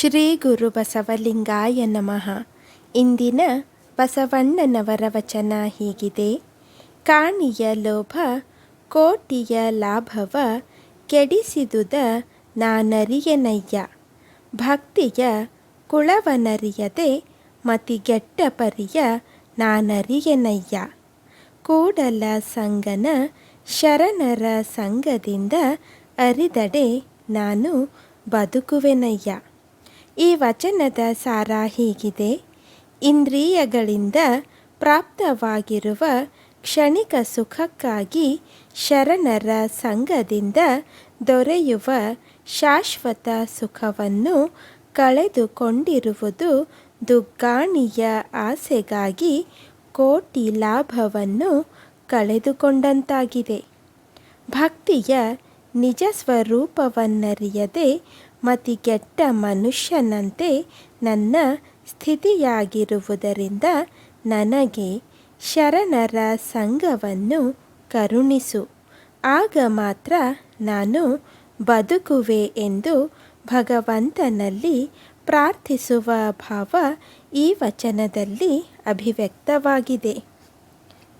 ಶ್ರೀ ಗುರು ಬಸವಲಿಂಗಾಯ ನಮಃ. ಇಂದಿನ ಬಸವಣ್ಣನವರ ವಚನ ಹೀಗಿದೆ. ಕಾಣಿಯ ಲೋಭ, ಕೋಟಿಯ ಲಾಭವ, ಕೆಡಿಸಿದುದ ನಾನರಿಯನಯ್ಯ. ಭಕ್ತಿಯ ಕುಳವನರಿಯದೆ, ಮತಿಗೆಟ್ಟ ಪರಿಯ ನಾನರಿಯನಯ್ಯ. ಕೂಡಲ ಸಂಗನ, ಶರಣರ ಸಂಗದಿಂದ ಅರಿದಡೆ ನಾನು ಬದುಕುವೆನಯ್ಯ. ಈ ವಚನದ ಸಾರ ಹೀಗಿದೆ. ಇಂದ್ರಿಯಗಳಿಂದ ಪ್ರಾಪ್ತವಾಗಿರುವ ಕ್ಷಣಿಕ ಸುಖಕ್ಕಾಗಿ ಶರಣರ ಸಂಘದಿಂದ ದೊರೆಯುವ ಶಾಶ್ವತ ಸುಖವನ್ನು ಕಳೆದುಕೊಂಡಿರುವುದು ದುಗ್ಗಾಣಿಯ ಆಸೆಗಾಗಿ ಕೋಟಿ ಲಾಭವನ್ನು ಕಳೆದುಕೊಂಡಂತಾಗಿದೆ. ಭಕ್ತಿಯ ನಿಜ ಸ್ವರೂಪವನ್ನರಿಯದೆ ಮತಿಗೆಟ್ಟ ಮನುಷ್ಯನಂತೆ ನನ್ನ ಸ್ಥಿತಿಯಾಗಿರುವುದರಿಂದ ನನಗೆ ಶರಣರ ಸಂಘವನ್ನು ಕರುಣಿಸು. ಆಗ ಮಾತ್ರ ನಾನು ಬದುಕುವೆ ಎಂದು ಭಗವಂತನಲ್ಲಿ ಪ್ರಾರ್ಥಿಸುವ ಭಾವ ಈ ವಚನದಲ್ಲಿ ಅಭಿವ್ಯಕ್ತವಾಗಿದೆ.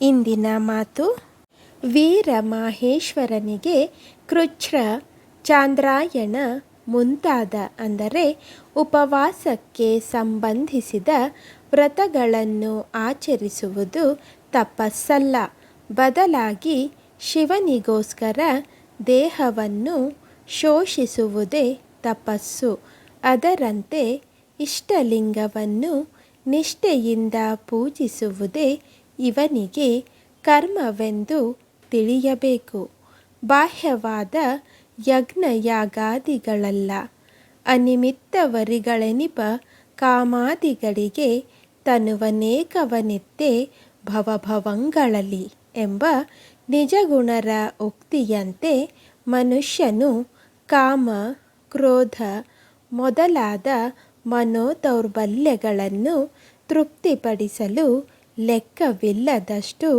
ಇಂದಿನ ಮಾತು ವೀರ ಮಾಹೇಶ್ವರನಿಗೆ ಕೃಚ್ಛ್ರ ಚಾಂದ್ರಾಯಣ ಮುಂತಾದ ಅಂದರೆ ಉಪವಾಸಕ್ಕೆ ಸಂಬಂಧಿಸಿದ ವ್ರತಗಳನ್ನು ಆಚರಿಸುವುದು ತಪಸ್ಸಲ್ಲ. ಬದಲಾಗಿ ಶಿವನಿಗೋಸ್ಕರ ದೇಹವನ್ನು ಶೋಷಿಸುವುದೇ ತಪಸ್ಸು. ಅದರಂತೆ ಇಷ್ಟಲಿಂಗವನ್ನು ನಿಷ್ಠೆಯಿಂದ ಪೂಜಿಸುವುದೇ ಇವನಿಗೆ ಕರ್ಮವೆಂದು ತಿಳಿಯಬೇಕು. ಬಾಹ್ಯವಾದ ಯಜ್ಞ ಯಾಗಾದಿಗಳಲ್ಲ ಅನಿಮಿತ್ತವರಿಗಳೆನಿಪ ಕಾಮಾದಿಗಳಿಗೆ ತನುವನೇಕವನಿದ್ದೇ ಭವಭವಂಗಳಲಿ ಎಂಬ ನಿಜಗುಣರ ಉಕ್ತಿಯಂತೆ ಮನುಷ್ಯನು ಕಾಮ, ಕ್ರೋಧ ಮೊದಲಾದ ಮನೋದೌರ್ಬಲ್ಯಗಳನ್ನು ತೃಪ್ತಿಪಡಿಸಲು ಲೆಕ್ಕವಿಲ್ಲದಷ್ಟು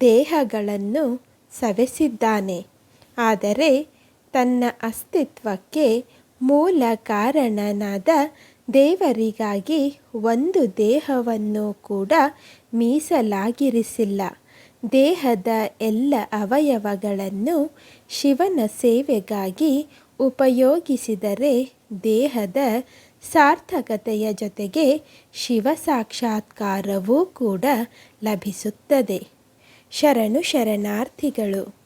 ದೇಹಗಳನ್ನು ಸವೆಸಿದ್ದಾನೆ. ಆದರೆ ತನ್ನ ಅಸ್ತಿತ್ವಕ್ಕೆ ಮೂಲ ಕಾರಣನಾದ ದೇವರಿಗಾಗಿ ಒಂದು ದೇಹವನ್ನು ಕೂಡ ಮೀಸಲಾಗಿರಿಸಿಲ್ಲ. ದೇಹದ ಎಲ್ಲ ಅವಯವಗಳನ್ನು ಶಿವನ ಸೇವೆಗಾಗಿ ಉಪಯೋಗಿಸಿದರೆ ದೇಹದ ಸಾರ್ಥಕತೆಯ ಜೊತೆಗೆ ಶಿವ ಸಾಕ್ಷಾತ್ಕಾರವೂ ಕೂಡ ಲಭಿಸುತ್ತದೆ. ಶರಣು ಶರಣಾರ್ಥಿಗಳು